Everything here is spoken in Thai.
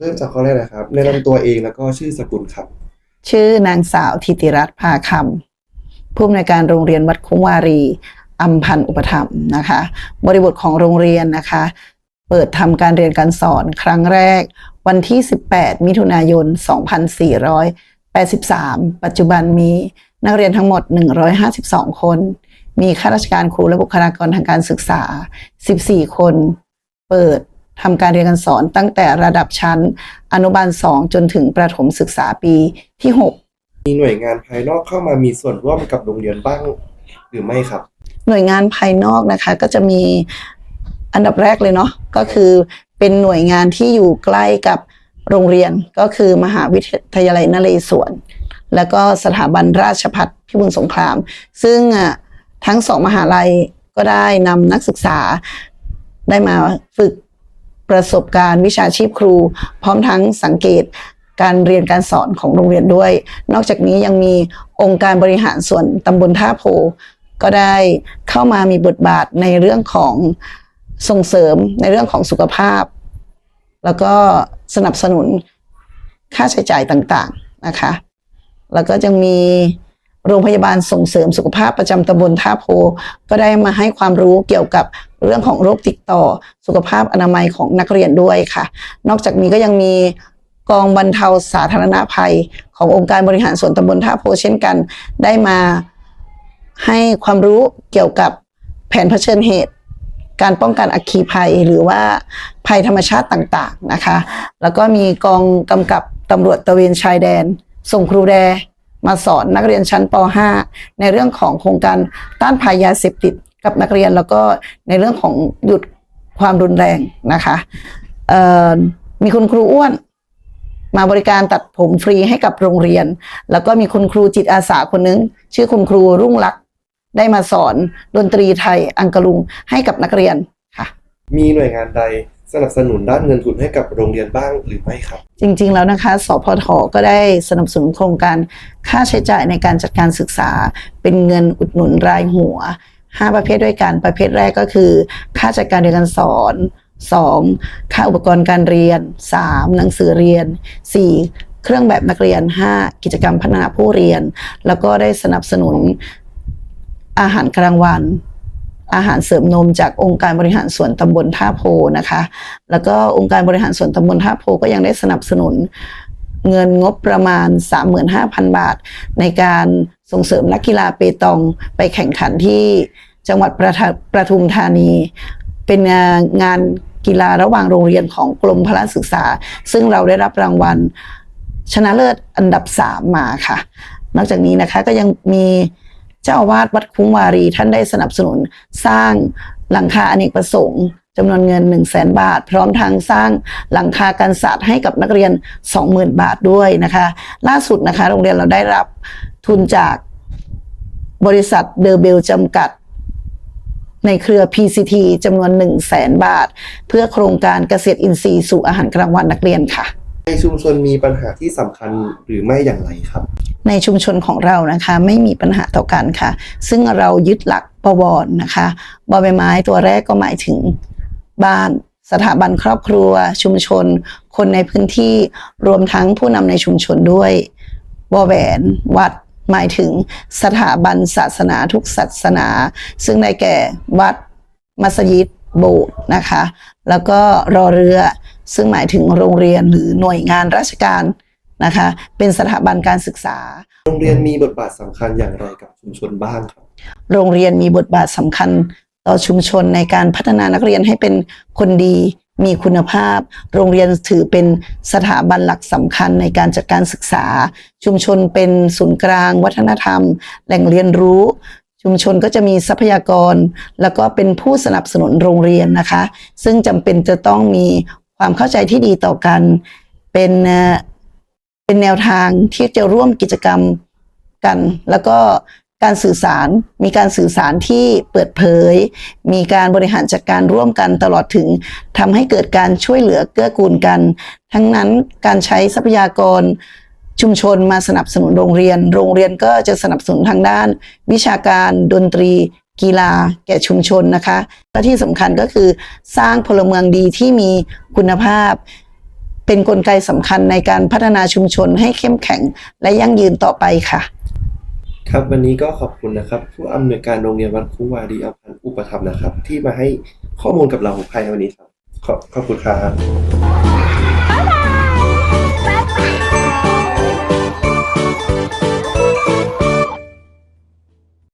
เริ่มจากข้อแรกนะครับแนะนำตัวเองแล้วก็ชื่อสกุลครับ ชื่อนางสาวธิติรัตน์ภาคำผู้อำนวยการโรงเรียนวัดคุ้งวารีอัมพันธ์อุปถัมภ์นะคะ บริบทของโรงเรียนนะคะ เปิดทำการเรียนการสอนครั้งแรก วันที่ 18 มิถุนายน 2483 ปัจจุบันมีนักเรียนทั้งหมด 152 คน มีข้าราชการครูและบุคลากรทางการศึกษา 14 คน เปิด ทำการเรียนการสอนตั้งแต่ระดับชั้น อนุบาล 2 จนถึงประถมศึกษาปีที่ 6 มีหน่วยงานภายนอกเข้ามามีส่วนร่วมกับโรงเรียนบ้างหรือไม่ครับ หน่วยงานภายนอกนะคะก็จะมีอันดับแรกเลยเนาะก็คือเป็นหน่วยงานที่อยู่ใกล้กับโรงเรียนก็คือมหาวิทยาลัยนเรศวร แล้วก็สถาบันราชภัฏพิบูลสงคราม ซึ่งอะทั้งสองมหาลัยก็ได้นำนักศึกษาได้มาฝึก ประสบการณ์วิชาชีพครู พร้อมทั้งสังเกตการเรียนการสอนของโรงเรียนด้วย นอกจากนี้ยังมีองค์การบริหารส่วนตำบลท่าโพ ก็ได้เข้ามามีบทบาทในเรื่องของส่งเสริมในเรื่องของสุขภาพ แล้วก็สนับสนุนค่าใช้จ่ายต่างๆนะคะ แล้วก็ยังมีโรงพยาบาลส่งเสริมสุขภาพประจำตำบลท่าโพ ก็ได้มาให้ความรู้เกี่ยวกับ เรื่องของโรคติดต่อสุขภาพอนามัยของนักเรียนด้วยค่ะ นอกจากนี้ก็ยังมีกองบรรเทาสาธารณภัย ขององค์การบริหารส่วนตำบลท่าโพเช่นกัน ได้มาให้ความรู้เกี่ยวกับแผนเผชิญเหตุ การป้องกันอัคคีภัยหรือว่าภัยธรรมชาติต่างๆนะคะ แล้วก็มีกองกำกับตำรวจตะเวนชายแดน ส่งครูแดมาสอนนักเรียนชั้นป .5 ในเรื่องของโครงการต้านภัยยาเสพติด กับนักเรียนแล้วก็ในเรื่องของหยุดความรุนแรงนะคะเอ่อมีคุณครูอ้วนมาบริการตัดผมฟรีให้กับโรงเรียน แล้วก็มีคุณครูจิตอาสาคนนึง ชื่อคุณครูรุ่งลักษณ์ได้มาสอนดนตรีไทยอังกะลุงให้กับนักเรียนค่ะ มีหน่วยงานใดสนับสนุนด้านเงินทุนให้กับโรงเรียนบ้างหรือไม่ครับ จริงๆแล้วนะคะ สพทก็ได้สนับสนุนโครงการค่าใช้จ่ายในการจัดการศึกษา เป็นเงินอุดหนุนรายหัว 5 ประเภทด้วยกัน ประเภทแรกก็คือ ค่าจัดการเรียนการสอน 2. ค่าอุปกรณ์การเรียน 3. หนังสือเรียน 4. เครื่องแบบนักเรียน 5. กิจกรรมพัฒนาผู้เรียน แล้วก็ได้สนับสนุนอาหารกลางวัน อาหารเสริมนมจากองค์การบริหารส่วนตำบลท่าโพนะคะ แล้วก็องค์การบริหารส่วนตำบลท่าโพก็ยังได้สนับสนุน เงินงบประมาณ 35,000 บาท ในการส่งเสริมนักกีฬาเปตองไปแข่งขันที่จังหวัดประทะประทุมธานี เป็นงานกีฬาระหว่างโรงเรียนของกรมพละศึกษา ซึ่งเราได้รับรางวัลชนะเลิศอันดับ 3 มาค่ะ นอกจากนี้นะคะก็ยังมีเจ้าอาวาสวัดคุ้งวารีท่านได้สนับสนุนสร้างหลังคาอเนกประสงค์ จำนวนเงิน 1 0 0 0 0แบาท พร้อมทางสร้างหลังคากันศาสตร์ให้กับนักเรียน 20,000 บาทด้วยนะคะ ล่าสุดนะคะ โรงเรียนเราได้รับทุนจากบริษัทเดอร์เบลจำกัดในเครือ PCT จำนวน 1 0 0 0 0แบาท เพื่อโครงการเกษตรอินทรีย์สู่อาหารกลางวันนักเรียนค่ะ ในชุมชนมีปัญหาที่สำคัญหรือไม่อย่างไรครับ ในชุมชนของเรานะคะไม่มีปัญหาต่อกันค่ะ ซึ่งเรายึดหลักปวรนะคะบอใบไม้ตัวแรกก็หมายถึง บ้าน สถาบันครอบครัว ชุมชน คนในพื้นที่รวมทั้งผู้นำในชุมชนด้วยวอแหวนวัด หมายถึงสถาบันศาสนาทุกศาสนา ซึ่งได้แก่วัด มัสยิดโบสถ์นะคะ แล้วก็รอเรือ ซึ่งหมายถึงโรงเรียนหรือหน่วยงานราชการนะคะ เป็นสถาบันการศึกษา โรงเรียนมีบทบาทสำคัญอย่างไรกับชุมชนบ้างครับ โรงเรียนมีบทบาทสำคัญ ต่อชุมชนในการพัฒนานักเรียนให้เป็นคนดีมีคุณภาพ โรงเรียนถือเป็นสถาบันหลักสำคัญในการจัดการศึกษา ชุมชนเป็นศูนย์กลาง วัฒนธรรม แหล่งเรียนรู้ ชุมชนก็จะมีทรัพยากร แล้วก็เป็นผู้สนับสนุนโรงเรียนนะคะ ซึ่งจำเป็นจะต้องมีความเข้าใจที่ดีต่อกัน เป็นเอ่อเป็นแนวทางที่จะร่วมกิจกรรมกัน แล้วก็ การสื่อสารมีการสื่อสารที่เปิดเผย มีการบริหารจัดการร่วมกันตลอดถึงทำให้เกิดการช่วยเหลือเกื้อกูลกัน ทั้งนั้นการใช้ทรัพยากรชุมชนมาสนับสนุนโรงเรียน โรงเรียนก็จะสนับสนุนทางด้าน วิชาการดนตรี กีฬา แก่ชุมชนนะคะและที่สำคัญก็คือสร้างพลเมืองดีที่มีคุณภาพ เป็นนกลไกสำคัญในการพัฒนาชุมชนให้เข้มแข็งและยั่งยืนต่อไปค่ะ ครับวันนี้ก็ขอบคุณนะครับ ผู้อำนวยการโรงเรียนวัดคุวารีอภันอุปถัมภ์นะครับ ที่มาให้ข้อมูลกับเราภายในวันนี้ครับ ขอบขอบคุณครับ